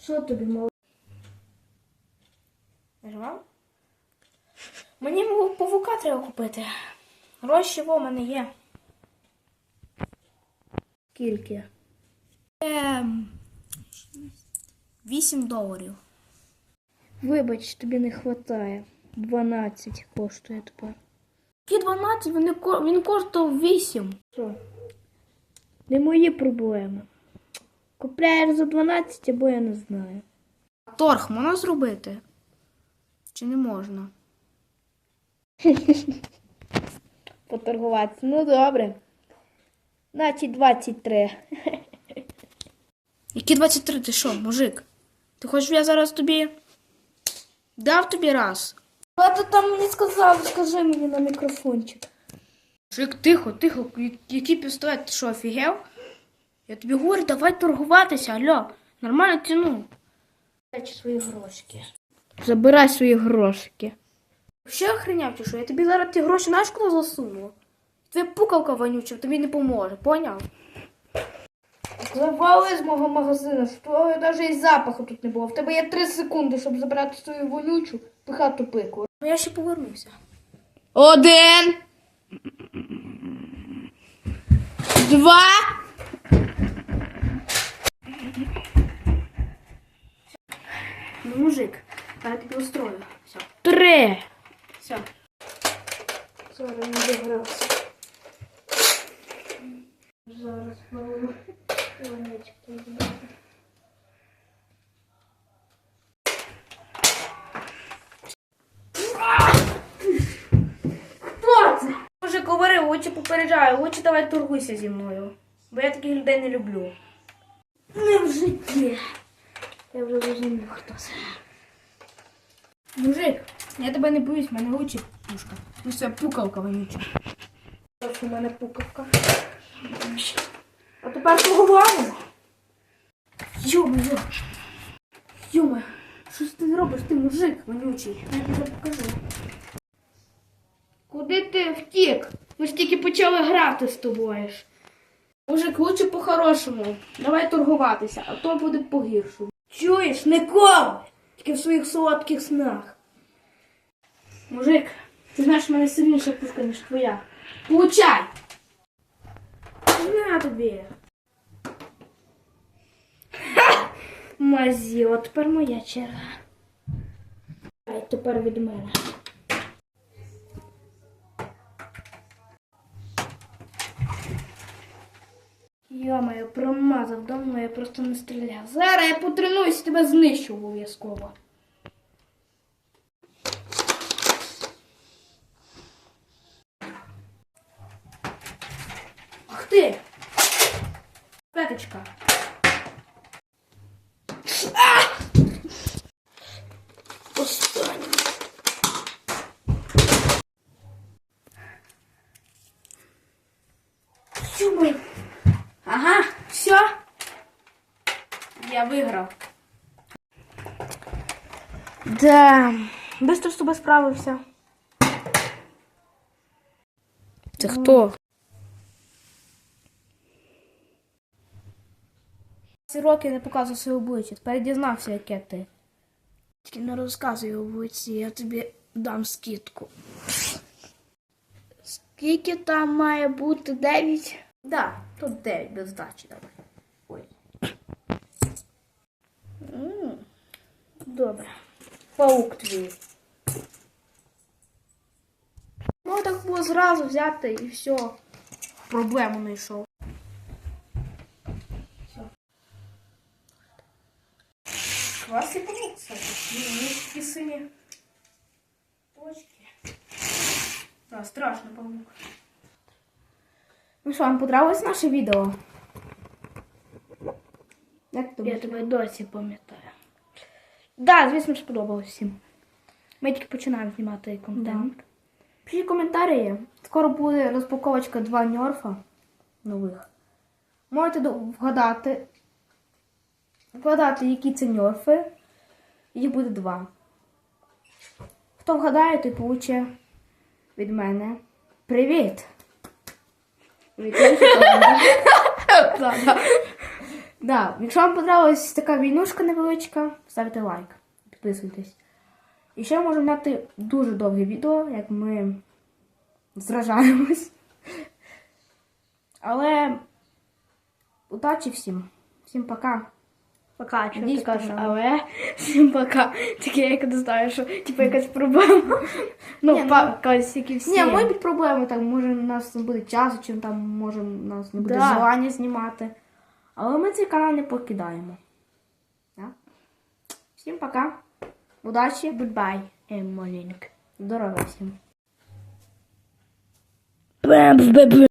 Що тобі мало? Нажимав? Мені павука треба купити. Гроші в мене є. Скільки? Ем, 8 доларів. Вибач, тобі не вистачає. 12 коштує тепер. Які 12, він, він коштував 8. Що? Не мої проблеми. Купляєш за 12 або я не знаю. Торг можна зробити? Чи не можна? Поторгуватися. Ну добре. Значить 23. Які 23? Ти що, мужик? Ти хочеш, я зараз тобі дав тобі раз? А ти там мені сказав, скажи мені на мікрофончик. Мужик, тихо, тихо, який пістолет? Ти що, офігел? Я тобі говорю, давай торгуватися, алло. Нормально ціну. Свої грошики. Забирай свої грошики. Ще охреняв чи що? Я тобі зараз ті гроші знаєш куди засуну? Твоя пукалка вонюча тобі не поможе, поняв? Завали з мого магазину, що навіть і запаху тут не було. В тебе є 3 секунди, щоб забрати свою вонючу пихату пику. Ну я ще повернуся. Один. Два. Ну, мужик, а я тобі устрою. Все, Три. все. Зараз не догрався. Зараз малу. Хто говори, лучше попереджаю, лучше давай торгуйся зі мною. Бо я таких людей не люблю. Не в житті. Я вже розумію, хто це. Мужик, я тебе не боюсь, в мене очі пушка. Ну все, пукалка вонюча. Ось у мене пукавка. А тепер поговоримо. Йо-моє. Йома, що ж ти робиш, ти мужик вонючий? Я тобі покажу. Куди ти втік? Ми ж тільки почали грати з тобою. ж. Мужик, лучше по-хорошому. Давай торгуватися, а то буде по-гіршому. Чуєш, ніколи! Тільки в своїх солодких снах. Мужик, ти знаєш, в мене сильніша пушка, ніж твоя. Получай! На тобі. Мазі, от тепер моя черга. Тепер від мене. Йо-моє, промазав давно, я просто не стріляв. Зараз я потренуюсь, тебе знищу обов'язково. Ах ти! Петочка. Останнє. Сюби. Ага, все. Я виграв. Да. Бистро з тобою справився. Це хто? Ці роки не показував своє обличчя. Тепер дізнався, яке ти. Тільки не розказуй обличчя, я тобі дам скидку. Скільки там має бути? Дев'ять? Да, тут 9 без здачі давай. Паук твій. Ну так було зразу взяти і все. Проблему не йшов. Класний пам'ять, кстати. Такі сині точки. Да, страшно пам'ять. Ну що, вам понравилось наше відео? Як Я тебе досі пам'ятаю. Да, звісно, сподобалось всім. Ми тільки починаємо знімати контент. Пишіть коментарі. Скоро буде розпаковочка два ньорфа нових. Можете вгадати, вгадати, які це ньорфи. Їх буде два. Хто вгадає, той получить від мене. Привіт! Від іншої команди. Да, да. Да, якщо вам подобалась така війнушка невеличка, ставте лайк, підписуйтесь. І ще можемо мати дуже довге відео, як ми зражаємось. Але удачі всім. Всім пока. Пока, чого ти кажеш, але. Всім пока. Тільки я як не знаю, що типу якась проблема. Ну, ну, якась, як і всі. Ні, ми- можуть проблеми, там може у нас не буде часу, чи там може у нас не буде желання знімати. Але ми цей канал не покидаємо. Да? Всім пока. Удачі. будбай, Емолінк. Здорово всім.